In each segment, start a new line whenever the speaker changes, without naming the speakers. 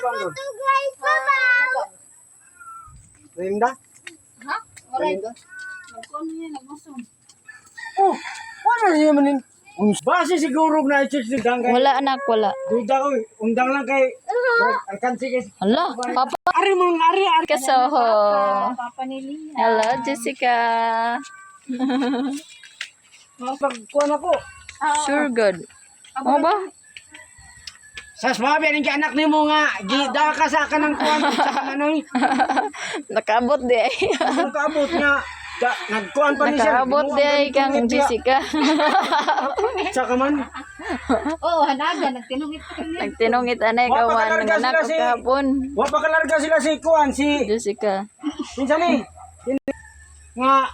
kuan doon? Rinda?
Ha?
Rinda?
Nagkuhan niya, nagmusong.
Oh, wala niya manin. Base siguro na i-check si Dangay.
Wala anak, wala.
Duda ko, undang lang kay Alkansi kay
Hala, papa
Ari mo, ari, ari.
kasoho.
Papa ni Lia.
Hello, Jessica.
Pagkuhan ako.
Sure good. Ano ba?
Sa swabe, ang anak ni mo nga, gida ka sa akin ng kuhan. Sa ano eh.
Nakabot di ay.
Ang kaabot nga. Da, nagkuhan pa ni siya.
Nakabot di ay kang Jessica.
Tsaka man.
Oo, hanaga. Nagtinungit pa kanya.
Nagtinongit anay kawan ng anak ko kahapon.
Wa pa kalarga sila si kuhan, si
Jessica.
Minsan eh. Hindi, nga,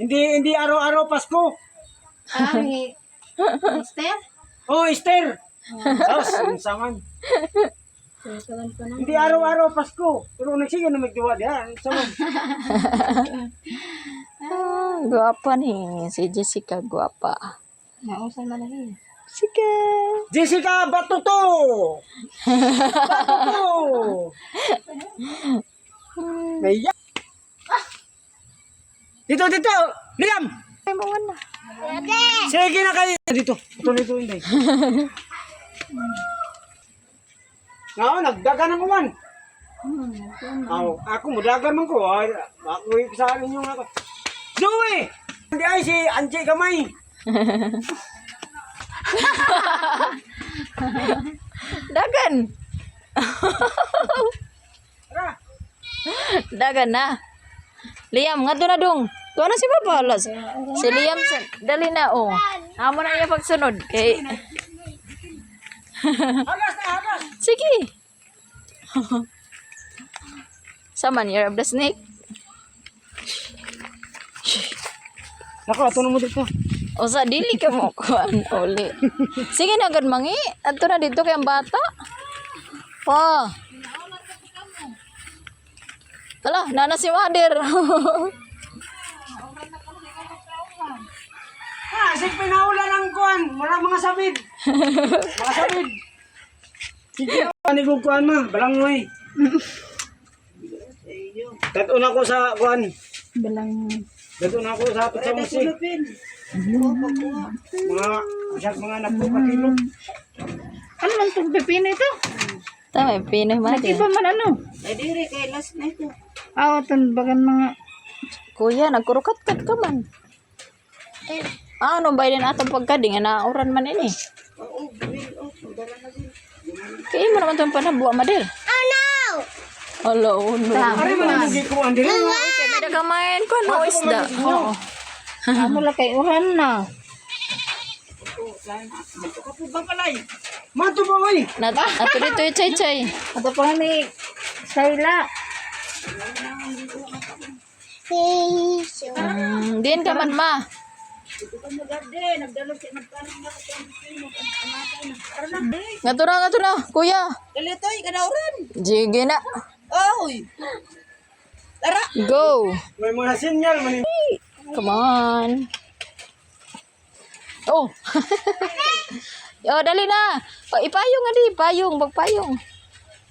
hindi, hindi araw-araw Pasko.
Ah, ni Mister?
Oh, Esther.
Ko na.
Hindi araw-araw Pasko. Pero nagsige na magdiwa diha. Sama.
Ah, guwapa ni si Jessica, guwapa.
Nausan na lang yun.
Jessica.
Jessica Batuto! Batuto! Naiya. Dito, dito! Liam!
Ay, mawan na.
Sige na kayo. Dito. Ito, dito, hindi. Nga, nagdaga ng uwan. Aw, ako mudagan man ko. Ako sa inyo nga ako. Zoe! Hindi ay si Angie Gamay.
Dagan. Dagan na. Liam, nga na dong. Tuwa na si Papa. Si Liam, dali na, oh. Amo na niya pagsunod. Kay,
Alas na, alas.
sige. Saman, year of the snake.
Nako, ito na mo dito.
O sa dili ka mo kuan uli. Sige na agad mangi. Ato na dito kay ang bata. Pa. Ala, nana si Mader.
Ah, sige pinaula ng kuan. Mura mga sabid. mga sabid. Sige, ani ko kuan ma. Balang mo eh. Tatuna ko sa kuan.
Balang...
Tatuna ko sa sa musik. Mga, masyad mga nagpapatilo.
Ano man itong pepino ito?
Tama, Pinoy Mader.
Iba man ano?
Ay, dire kay last na ito.
Ah, ito bagan mga...
Kuya, nagkurukat-kat ka man. Ah, ano ba din atong pagkading? Nauran man ini.
Oo, na.
Kaya mo naman itong panabuwa. Oh no! Hello, oh no.
Ari mo na mo gikuan diri.
Okay, may dagamayan ko, no isda. Oo.
Amo lang kay uran na.
Mato ba oy?
Nat ato dito yung chay-chay.
Ato pa ni Sayla.
Din ka man, ma.
Ito ka magarde. Nagdalo siya. Nagtanong na ako ang pino. Ang kamatay na. Tara na.
Nga to na, nga to na. Kuya.
Kalitoy, kadauran.
Sige na.
Oy. Tara.
Go.
May mga sinyal man. eh.
Come on. Oh. oh, dali na. Pa ipayong adi, payong, magpayong.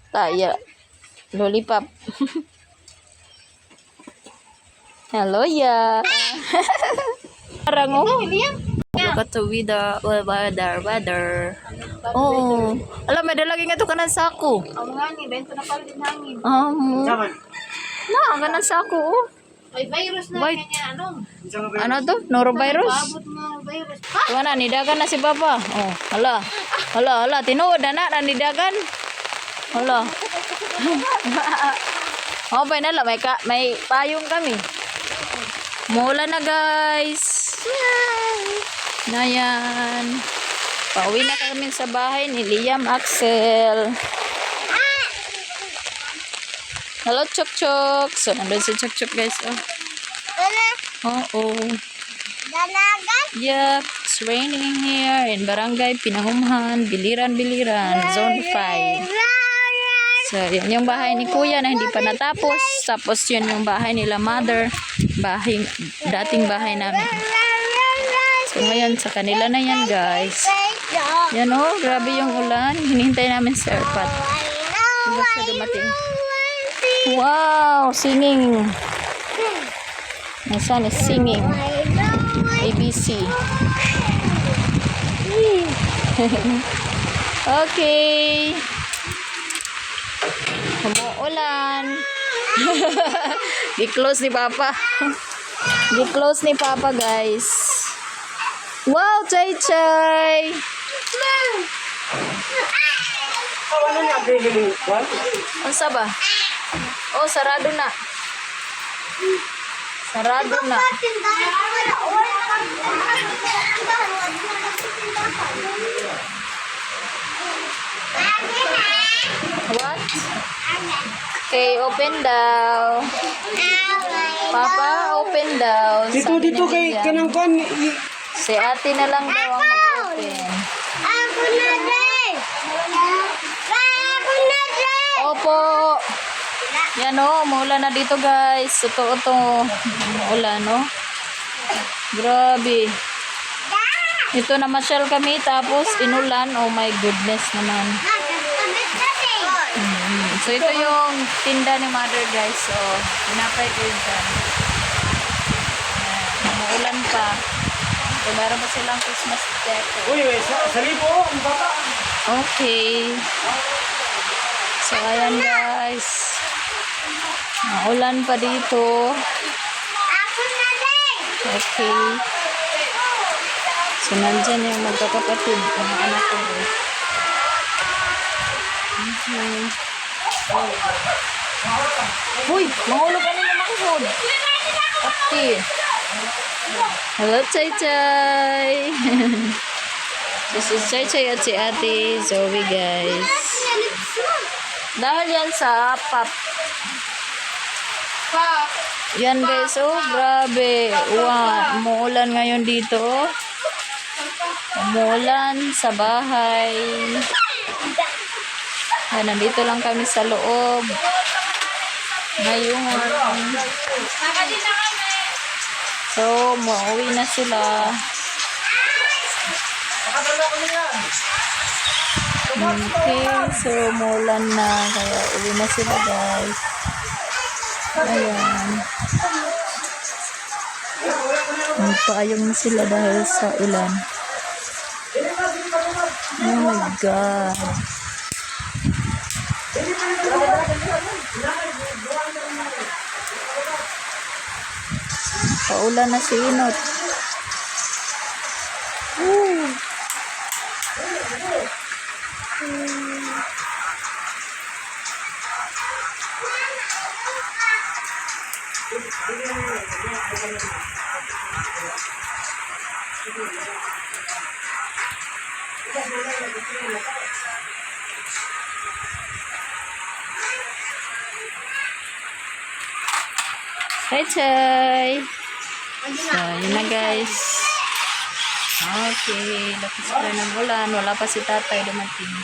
Taya. Lollipop. Hello, ya. Parang oh. Look at the weather, weather, weather. Oo. Alam, may dalagi nga to ka ng sako.
Ang hangin, bento na pala din hangin.
Um, na, ang ganang sako, oh.
May virus na
Wait.
kanya ano.
Ano to? Norovirus? Tuwa na, nidagan na si Papa. Oh, hala. Hala, hala. Tinuod na na, na nidagan. Hala. oh, ba na May, ka, may payong kami. Mula na, guys. Na yan. Pauwi na kami sa bahay ni Liam Axel. Hello, Chok Chok. So, nandun si Chok Chok, guys. Oh. Oh, oh. Yep, it's raining here in Barangay Pinahumhan, Biliran, Biliran, Zone 5. So, yun yung bahay ni Kuya na hindi pa natapos. Tapos yun yung bahay nila mother, bahay, dating bahay namin. So, ngayon sa kanila na yan, guys. Yan oh, grabe yung ulan. Hinihintay namin siya dumating. Wow, singing. My son is singing. ABC. okay. Umuulan. Di-close ni Papa. Di-close ni Papa, guys. Wow, Chay Chay!
Oh, ano Green One?
Ang ba? Oh, sarado na. Sarado na. What? Okay, open daw. Papa, open daw.
Dito, dito kay kanang kan.
Si ate na lang daw ang mag-open.
Ako na din! Ako na din!
Opo. Yan o, umuulan na dito guys. Totoo to. Umuulan, no? Grabe. Ito na masyal kami tapos inulan. Oh my goodness naman. Mm. So ito yung tinda ni mother guys. So, pinapay ko yun dyan. Ayan, Umuulan pa. So, meron pa silang Christmas decor.
Uy, uy, sa, sa libo, ang bata.
Okay. So, ayan guys. Maulan pa dito.
Ako na din!
Okay. So, nandyan yung magkakapatid. Mga anak ko. Okay. Uy! Mahulog ka nila makahod. Ate. Hello, Chay Chay. This is Chay Chay at si Ate Zoe, guys. Dahil yan sa pop. Yan guys, oh, grabe. Wow, umuulan ngayon dito. Umuulan sa bahay. Yan, nandito lang kami sa loob. Ngayon. So, mauwi na sila. Okay, so umuulan na. Kaya uwi na sila guys. Ayan. Magpaayong na sila dahil sa ulan. Oh my God. Paulan na si Inot. Woo! Chay chay! So, yun na guys. Okay, lapis pa ng ulan. Wala pa si tatay dumating.